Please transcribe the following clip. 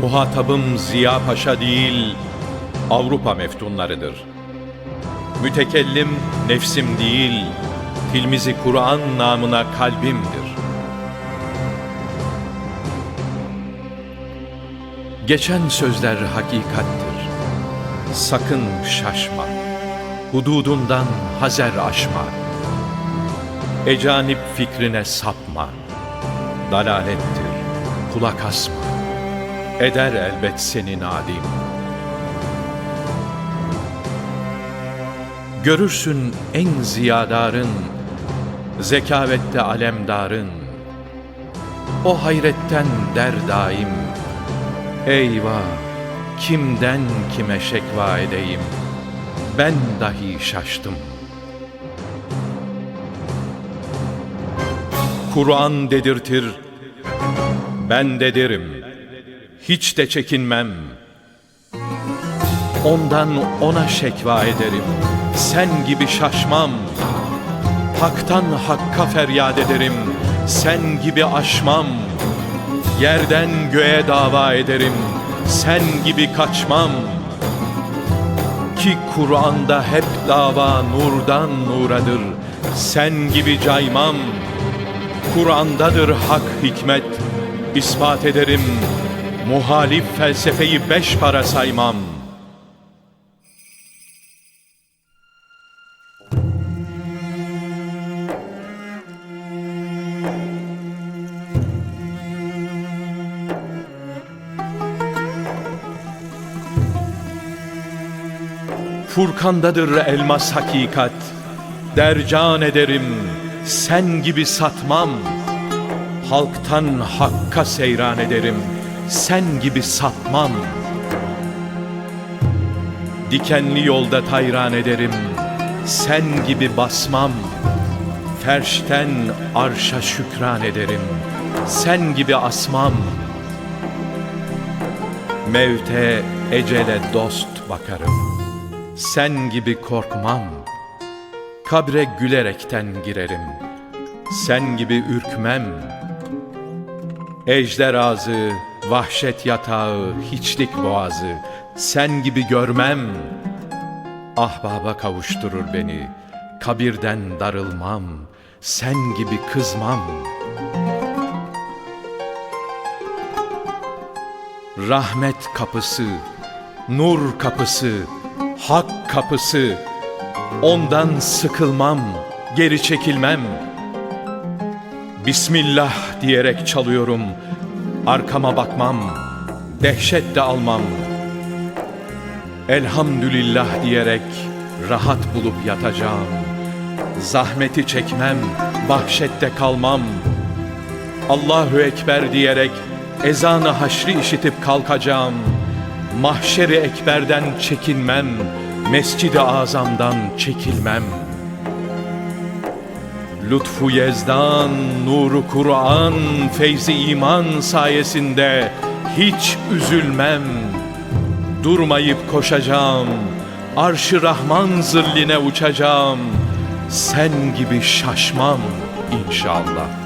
Muhatabım Ziya Paşa değil, Avrupa meftunlarıdır. Mütekellim nefsim değil, Tilmizi Kur'an namına kalbimdir. Geçen sözler hakikattir. Sakın şaşma. Hududundan hazer aşma. Ecanip fikrine sapma. Dalalettir, kulak asma. Eder elbet seni nadim. Görürsün en ziyadarın, zekavette alemdarın. O hayretten der daim, eyvah kimden kime şekva edeyim, ben dahi şaştım. Kur'an dedirtir, ben de derim, hiç de çekinmem. Ondan ona şekva ederim, sen gibi şaşmam. Hak'tan hakka feryat ederim, sen gibi aşmam. Yerden göğe dava ederim, sen gibi kaçmam. Ki Kur'an'da hep dava nurdan nuradır, sen gibi caymam. Kur'an'dadır hak hikmet, ispat ederim, muhalif felsefeyi beş para saymam. Furkandadır elmas hakikat, dercan ederim, sen gibi satmam. Halktan hakka seyran ederim, sen gibi satmam. Dikenli yolda tayran ederim, sen gibi basmam. Ferşten arşa şükran ederim, sen gibi asmam. Mevte, ecele dost bakarım, sen gibi korkmam. Kabre gülerekten girerim, sen gibi ürkmem. Ejder ağzı, vahşet yatağı, hiçlik boğazı, sen gibi görmem. Ahbaba kavuşturur beni, kabirden darılmam, sen gibi kızmam. Rahmet kapısı, nur kapısı, hak kapısı, ondan sıkılmam, geri çekilmem. Bismillah diyerek çalıyorum, arkama bakmam, dehşet de almam. Elhamdülillah diyerek rahat bulup yatacağım. Zahmeti çekmem, vahşette kalmam. Allahu Ekber diyerek ezanı haşri işitip kalkacağım. Mahşeri ekberden çekinmem, Mescid-i Azam'dan çekilmem. Lütfu yezdan, nuru Kur'an, feyzi iman sayesinde hiç üzülmem. Durmayıp koşacağım, arş-ı Rahman zilline uçacağım. Sen gibi şaşmam inşallah.